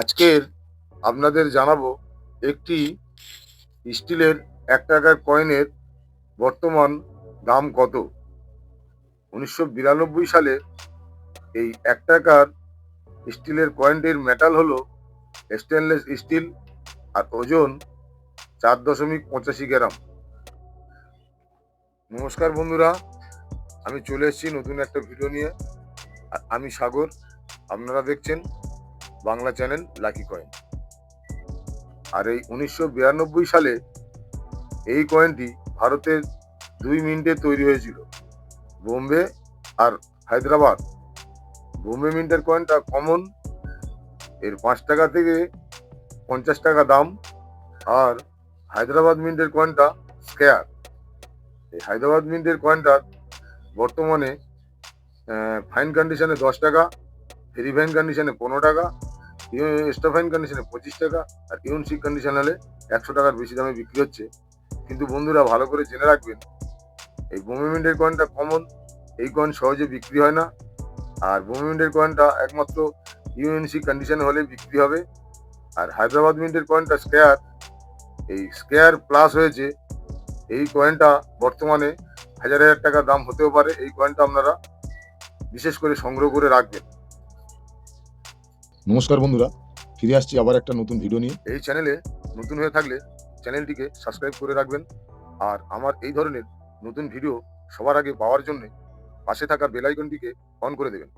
আজকের আপনাদের জানাব একটি স্টিলের এক টাকার কয়েনের বর্তমান দাম কত? উনিশশো বিরানব্বই সালে এই এক টাকার স্টিলের কয়েনটির মেটাল হলো স্টেনলেস স্টিল আর ওজন চার দশমিক পঁচাশি গ্রাম। নমস্কার বন্ধুরা, আমি চলে এসেছি নতুন একটা ভিডিও নিয়ে। আমি সাগর, আপনারা দেখছেন বাংলা চ্যানেল লাকি কয়েন। আর এই উনিশশো বিরানব্বই সালে এই কয়েনটি ভারতের দুই মিনিটে তৈরি হয়েছিল। বোম্বে আর হায়দ্রাবাদ। বোম্বে মিন্টের কয়েনটা কমন, এর পাঁচ টাকা থেকে পঞ্চাশ টাকা দাম, আর হায়দ্রাবাদ মিন্টের কয়েনটা স্কেয়ার। এই হায়দ্রাবাদ মিন্টের কয়েনটার বর্তমানে ফাইন কন্ডিশনে দশ টাকা ভেরি ফাইন কন্ডিশনে পনেরো টাকা এক্সট্রা ফাইন কন্ডিশনে পঁচিশ টাকা আর ইউনসিক কন্ডিশন হলে একশো টাকার বেশি দামে বিক্রি হচ্ছে। কিন্তু বন্ধুরা, ভালো করে জেনে রাখবেন, এই বোমিমেন্টের কয়েনটা কমন এই কয়েন সহজে বিক্রি হয় না। আর বোমিমেন্টের কয়েনটা একমাত্র ইউএনসি কন্ডিশনে হলে বিক্রি হবে। আর হায়দ্রাবাদ মিন্টের কয়েনটা স্কেয়ার এই স্কেয়ার প্লাস হয়েছে, এই কয়েনটা বর্তমানে হাজার হাজার টাকা দাম হতেও পারে। এই কয়েনটা আপনারা বিশেষ করে সংগ্রহ করে রাখবেন। নমস্কার বন্ধুরা, ফিরে আসছি আবার একটা নতুন ভিডিও নিয়ে। এই চ্যানেলে নতুন হয়ে থাকলে চ্যানেলটিকে সাবস্ক্রাইব করে রাখবেন। আর আমার এই ধরনের নতুন ভিডিও সবার আগে পাওয়ার জন্য পাশে থাকা বেল আইকনটিকে অন করে দেবেন।